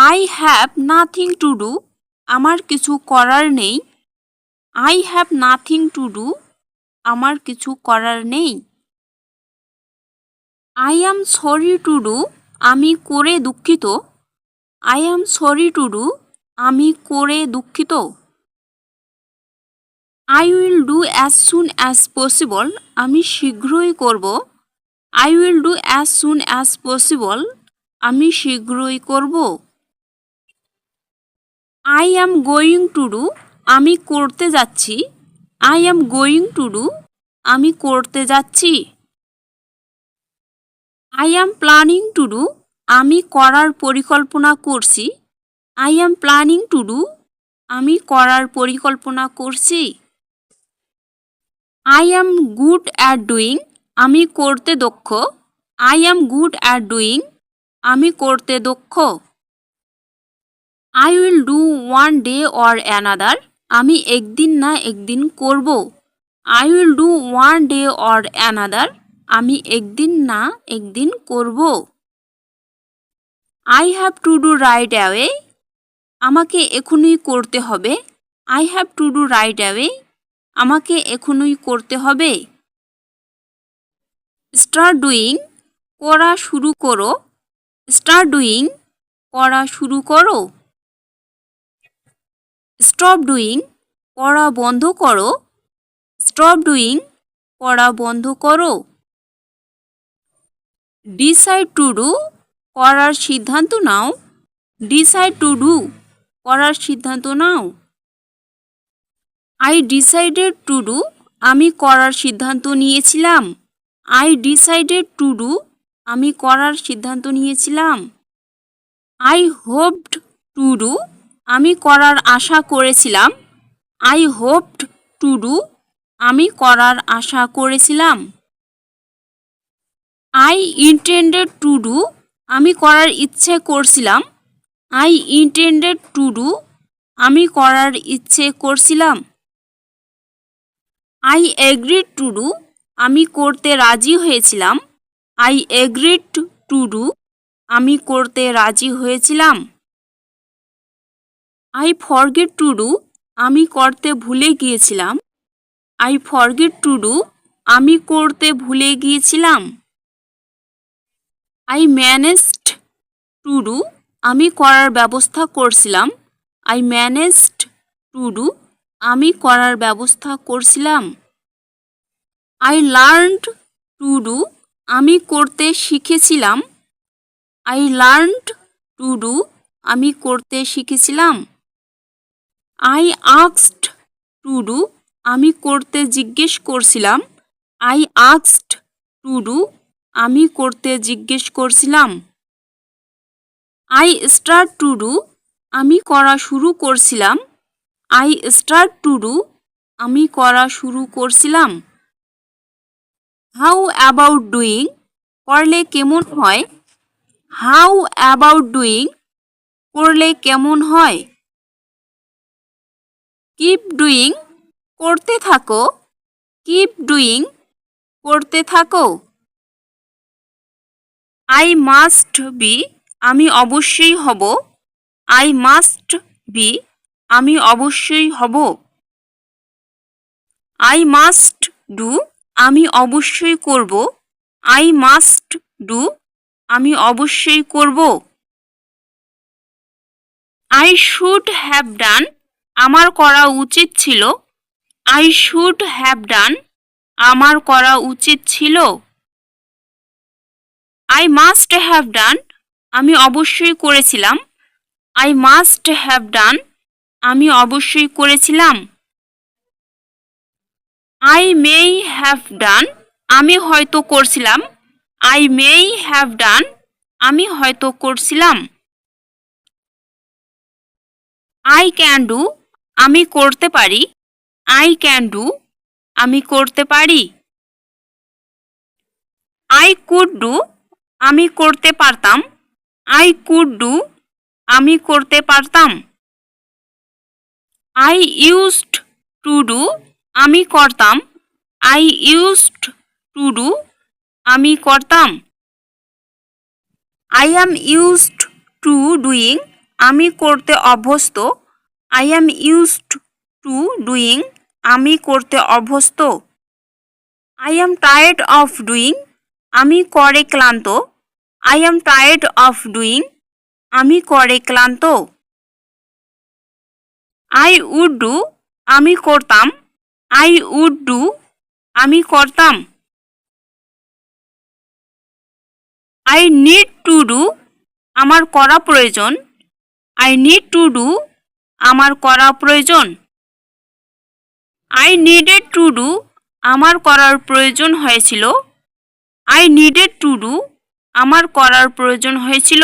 I have nothing to do আমার কিছু করার নেই। I have nothing to do আমার কিছু করার নেই। I am sorry to do আমি করে দুঃখিত। I am sorry to do আমি করে দুঃখিত। I will do as soon as possible আমি শীঘ্রই করব। I will do as soon as possible আমি শীঘ্রই করব। I am going to do আমি করতে যাচ্ছি। I am going to do আমি করতে যাচ্ছি। I am planning to do আমি করার পরিকল্পনা করছি। I am planning to do আমি করার পরিকল্পনা করছি। I am good at doing আমি করতে দক্ষ। I am good at doing আমি করতে দক্ষ। I will do one day or another আমি একদিন না একদিন করব। I will do one day or another আমি একদিন না একদিন করব। I have to do right away আমাকে এখনই করতে হবে। I have to do right away আমাকে এখনই করতে হবে। স্টার ডুইং করা শুরু করো। স্টার ডুইং করা শুরু করো। স্টপ ডুইং, পড়া বন্ধ করো। স্টপ ডুইং, পড়া বন্ধ করো। ডিসাইড টু ডু, করার সিদ্ধান্ত নাও। ডিসাইড টু ডু, করার সিদ্ধান্ত নাও। আই ডিসাইডেড টু ডু, আমি করার সিদ্ধান্ত নিয়েছিলাম। আই ডিসাইডেড টু ডু, আমি করার সিদ্ধান্ত নিয়েছিলাম। আই হোপড টু ডু আমি করার আশা করেছিলাম। আই হোপড টু ডু আমি করার আশা করেছিলাম। আই ইন্টেন্ডেড টু ডু আমি করার ইচ্ছে করছিলাম। আই ইন্টেন্ডেড টু ডু আমি করার ইচ্ছে করছিলাম। আই এগ্রিড টু ডু আমি করতে রাজি হয়েছিলাম। আই এগ্রিড টু ডু আমি করতে রাজি হয়েছিলাম। আই ফরগেট টু ডু আমি করতে ভুলে গিয়েছিলাম। আই ফরগেট টু ডু আমি করতে ভুলে গিয়েছিলাম। আই ম্যানেজড টু ডু আমি করার ব্যবস্থা করছিলাম। আই ম্যানেজড টু ডু আমি করার ব্যবস্থা করছিলাম। আই লার্নড টু ডু আমি করতে শিখেছিলাম। আই লার্নড টু ডু আমি করতে শিখেছিলাম। আই আক্সড টু ডু আমি করতে জিজ্ঞেস করছিলাম আই আক্সড টু ডু আমি করতে জিজ্ঞেস করছিলাম। আই স্টার্ট টু ডু আমি করা শুরু করছিলাম। আই স্টার্ট টু ডু আমি করা শুরু করছিলাম। হাউ অ্যাবাউট ডুইং করলে কেমন হয়? হাউ অ্যাবাউট ডুইং করলে কেমন হয়? কিপ ডুইং করতে থাকো। কিপ ডুইং করতে থাকো। আই মাস্ট বি আমি অবশ্যই হব। আই মাস্ট বি আমি অবশ্যই হব। আই মাস্ট ডু আমি অবশ্যই করব। আই মাস্ট ডু আমি অবশ্যই করব। আই শুড হ্যাভ ডান আমার করা উচিত ছিল। আই শুড হ্যাভ ডান আমার করা উচিত ছিল। আই মাস্ট হ্যাভ ডান আমি অবশ্যই করেছিলাম। আই মাস্ট হ্যাভ ডান আমি অবশ্যই করেছিলাম। আই মেই হ্যাভ ডান আমি হয়তো করছিলাম। আই মেই হ্যাভ ডান আমি হয়তো করছিলাম। আই ক্যান ডু আমি করতে পারি? আই ক্যান ডু আমি করতে পারি? আই কুড ডু আমি করতে পারতাম। আই কুড ডু আমি করতে পারতাম। আই ইউজড টু ডু আমি করতাম। আই ইউজড টু ডু আমি করতাম। I am used to doing আমি করতে অভ্যস্ত। I am used to doing আমি করতে অভ্যস্ত। I am tired of doing আমি করে ক্লান্ত। I am tired of doing আমি করে ক্লান্ত। আই উড ডু আমি করতাম। আই উড ডু আমি করতাম। আই নিড টু ডু আমার করা প্রয়োজন। আই নিড টু ডু আমার করা প্রয়োজন? আই নিডেড টু ডু আমার করার প্রয়োজন হয়েছিল। আই নিডেড টু ডু আমার করার প্রয়োজন হয়েছিল।